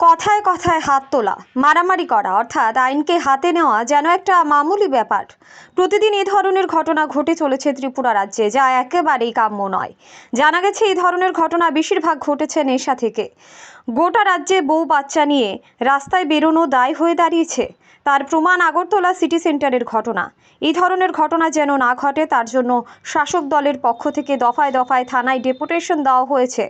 কথায় কথায় হাত তোলা, মারামারি করা, অর্থাৎ আইনকে হাতে নেওয়া যেন একটা মামুলি ব্যাপার। প্রতিদিন এই ধরনের ঘটনা ঘটে চলেছে ত্রিপুরা রাজ্যে, যা একেবারেই কাম্য নয়। জানা গেছে, এই ধরনের ঘটনা বেশিরভাগ ঘটেছে নেশা থেকে। গোটা রাজ্যে বউ বাচ্চা নিয়ে রাস্তায় বেরোনো দায় হয়ে দাঁড়িয়েছে। তার প্রমাণ আগরতলা সিটি সেন্টারের ঘটনা। এই ধরনের ঘটনা যেন না ঘটে, তার জন্য শাসক দলের পক্ষ থেকে দফায় দফায় থানায় ডেপুটেশন দেওয়া হয়েছে।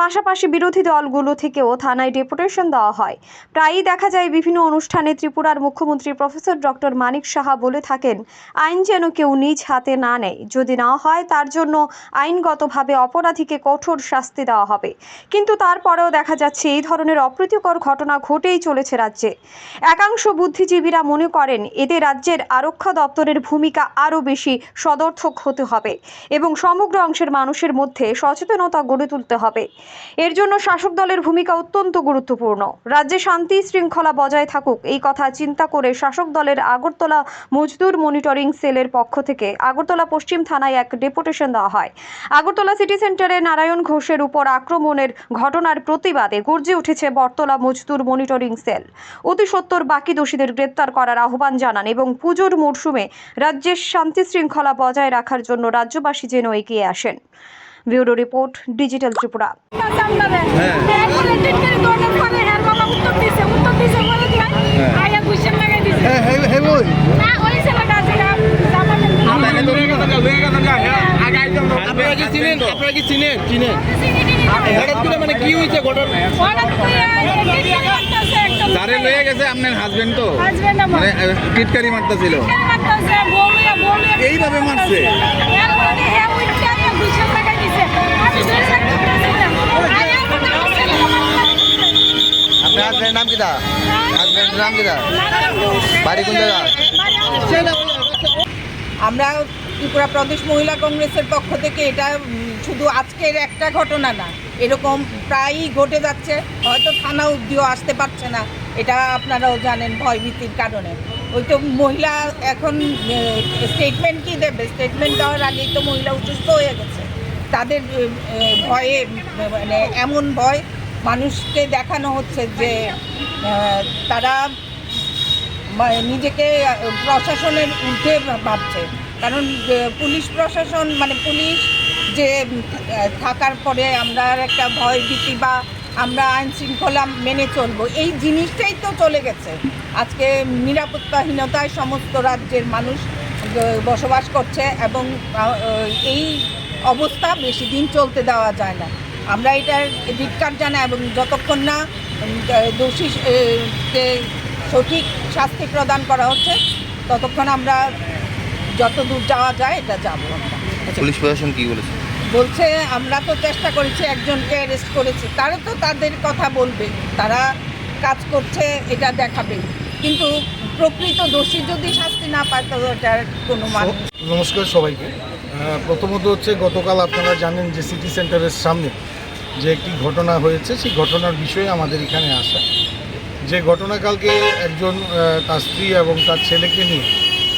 পাশাপাশি বিরোধী দলগুলো থেকেও থানায় ডেপুটেশন দেওয়া হয়। প্রায়ই দেখা যায় বিভিন্ন অনুষ্ঠানে ত্রিপুরার মুখ্যমন্ত্রী প্রফেসর ডক্টর মানিক সাহা বলে থাকেন, আইন যেন কেউ নিজ হাতে না নেয়। যদি না হয়, তার জন্য আইনগতভাবে অপরাধীকে কঠোর শাস্তি দেওয়া হবে। কিন্তু তারপরেও দেখা যাচ্ছে, এই ধরনের অপ্রীতিকর ঘটনা ঘটেই চলেছে রাজ্যে। একাংশ বুদ্ধিজীবীরা মনে করেন এতে রাজ্যের আরক্ষা দপ্তরের ভূমিকা আরও বেশি সদর্থক হতে হবে এবং সমগ্র অংশের মানুষের মধ্যে সচেতনতা গড়ে তুলতে হবে। এর জন্য শাসক দলের ভূমিকা অত্যন্ত গুরুত্বপূর্ণ। রাজ্যে শান্তি শৃঙ্খলা বজায় থাকুক এই কথা চিন্তা করে শাসক দলের আগরতলা মজদুর মনিটরিং সেলের পক্ষ থেকে আগরতলা পশ্চিম থানায় এক ডেপুটেশন দেওয়া হয়। আগরতলা সিটি সেন্টারে নারায়ণ ঘোষের উপর আক্রমণের ঘটনার প্রতিবাদে গর্জে উঠেছে বটতলা মজদুর মনিটরিং সেল। অতি সত্বর বাকি দোষীদের গ্রেপ্তার করার আহ্বান জানান এবং পুজোর মরশুমে রাজ্যের শান্তি শৃঙ্খলা বজায় রাখার জন্য রাজ্যবাসী যেন এগিয়ে আসেন। Bureau report digital Tripura. আপনারা কি চিনেন? আপনারা কি চিনেন? চিনেন? হঠাৎ করে মানে কি হয়েছে ঘটনা? তারে লয়ে গেছে আপনার হাজবেন্ড তো? মানে টিটকারি মারতেছিল। এইভাবে মারছে? আপনার নাম হাজবেন্ডের নাম কিটা বাড়ি কোন জায়গা? আমরা ত্রিপুরা প্রদেশ মহিলা কংগ্রেসের পক্ষ থেকে এটা শুধু আজকের একটা ঘটনা না। এরকম প্রায়ই ঘটে যাচ্ছে। হয়তো থানা অব্দিও আসতে পারছে না। এটা আপনারাও জানেন ভয়ভীতির কারণে। ওই তো মহিলা এখন স্টেটমেন্ট কি দেবে? স্টেটমেন্ট দেওয়ার আগেই তো মহিলা অসুস্থ হয়ে গেছে। তাদের ভয়ে মানে এমন ভয় মানুষকে দেখানো হচ্ছে যে তারা নিজেকে প্রশাসনের ঊর্ধ্বে ভাবছে। কারণ পুলিশ প্রশাসন মানে পুলিশ যে থাকার পরে আমরা একটা ভয় ভীতি বা আমরা আইন শৃঙ্খলা মেনে চলবো। এই জিনিসটাই তো চলে গেছে। আজকে নিরাপত্তাহীনতায় সমস্ত রাজ্যের মানুষ বসবাস করছে এবং এই অবস্থা বেশি দিন চলতে দেওয়া যায় না। আমরা এটার ধিক্কার জানাই এবং যতক্ষণ না দোষী সঠিক শাস্তি প্রদান করা হচ্ছে, ততক্ষণ আমরা যত দূর যাওয়া যায়, এটা যাব আমরা। পুলিশ প্রশাসন কি বলেছে? বলছে আমরা তো চেষ্টা করেছি একজনকে অ্যারেস্ট করেছি। তারা তো তাদের কথা বলবে তারা কাজ করছে এটা দেখাবে। কিন্তু প্রকৃত দোষী যদি শাস্তি না পায় তো এটার কোনো মানে নমস্কার সবাইকে। প্রথমত হচ্ছে গতকাল আপনারা জানেন যে সিটি সেন্টারের সামনে যে একটি ঘটনা হয়েছে সেই ঘটনার বিষয়ে আমাদের এখানে আসা। যে ঘটনাকালকে একজন তার স্ত্রী এবং তার ছেলেকে নিয়ে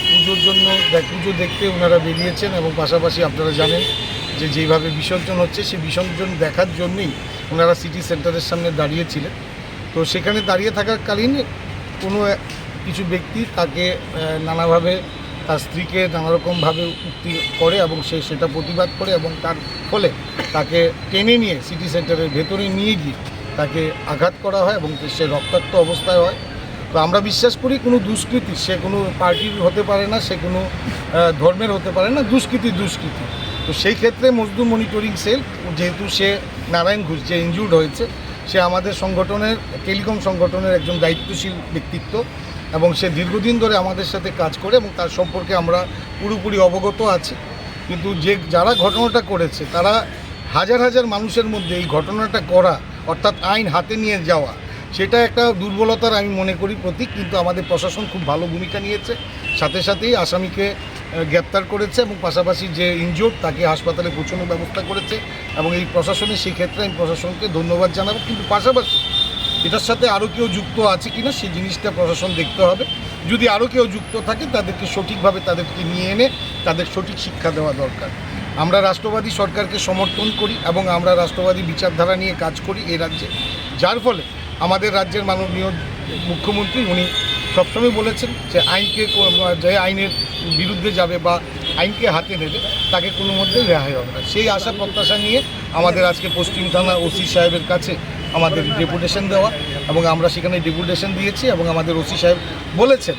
পুজোর জন্য পুজো দেখতে ওনারা বেরিয়েছেন এবং পাশাপাশি আপনারা জানেন যে যেইভাবে বিসর্জন হচ্ছে সেই বিসর্জন দেখার জন্যই ওনারা সিটি সেন্টারের সামনে দাঁড়িয়েছিলেন। তো সেখানে দাঁড়িয়ে থাকাকালীন কোনো কিছু ব্যক্তি তাকে নানাভাবে তার স্ত্রীকে নানারকমভাবে উক্তি করে এবং সে সেটা প্রতিবাদ করে এবং তার ফলে তাকে টেনে নিয়ে সিটি সেন্টারের ভেতরে নিয়ে গিয়ে তাকে আঘাত করা হয় এবং সে রক্তাক্ত অবস্থায় হয়। তো আমরা বিশ্বাস করি কোনো দুষ্কৃতি, সে কোনো পার্টির হতে পারে না, সে কোনো ধর্মের হতে পারে না, দুষ্কৃতি দুষ্কৃতি। তো সেই ক্ষেত্রে মজদুর মনিটরিং সেল যেহেতু সে নারায়ণ ঘোষ যে ইনজুর্ড হয়েছে, সে আমাদের সংগঠনের টেলিকম সংগঠনের একজন দায়িত্বশীল ব্যক্তিত্ব এবং সে দীর্ঘদিন ধরে আমাদের সাথে কাজ করে এবং তার সম্পর্কে আমরা পুরোপুরি অবগত আছি। কিন্তু যে, যারা ঘটনাটা করেছে, তারা হাজার হাজার মানুষের মধ্যে এই ঘটনাটা করা, অর্থাৎ আইন হাতে নিয়ে যাওয়া, সেটা একটা দুর্বলতার আমি মনে করি প্রতীক, কিন্তু আমাদের প্রশাসন খুব ভালো ভূমিকা নিয়েছে। সাথে সাথেই আসামিকে গ্রেপ্তার করেছে এবং পাশাপাশি যে ইনজোর্ড তাকে হাসপাতালে পৌঁছানোর ব্যবস্থা করেছে এবং এই প্রশাসনের সেই ক্ষেত্রে আমি প্রশাসনকে ধন্যবাদ জানাব। কিন্তু পাশাপাশি এটার সাথে আরও কেউ যুক্ত আছে কিনা সেই জিনিসটা প্রশাসন দেখতে হবে। যদি আরও কেউ যুক্ত থাকে, তাদেরকে সঠিকভাবে তাদেরকে নিয়ে এনে তাদের সঠিক শিক্ষা দেওয়া দরকার। আমরা রাষ্ট্রবাদী সরকারকে সমর্থন করি এবং আমরা রাষ্ট্রবাদী বিচারধারা নিয়ে কাজ করি এ রাজ্যে। যার ফলে আমাদের রাজ্যের মাননীয় মুখ্যমন্ত্রী, উনি সবসময় বলেছেন যে আইনকে যে আইনের বিরুদ্ধে যাবে বা আইনকে হাতে নেবে, তাকে কোনো মধ্যে রেহাই হবে না। সেই আশা প্রত্যাশা নিয়ে আমাদের আজকে পশ্চিম থানা ওসি সাহেবের কাছে আমাদের ডেপুটেশন দেওয়া এবং আমরা সেখানে ডেপুটেশন দিয়েছি এবং আমাদের ওসি সাহেব বলেছেন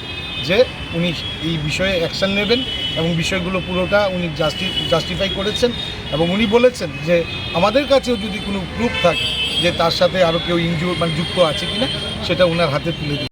যে উনি এই বিষয়ে অ্যাকশন নেবেন এবং বিষয়গুলো পুরোটা উনি জাস্টি জাস্টিফাই করেছেন এবং উনি বলেছেন যে আমাদের কাছেও যদি কোনো প্রুফ থাকে যে তার সাথে আরও কেউ ইনজুর মানে যুক্ত আছে কিনা, সেটা ওনার হাতে তুলে দিন।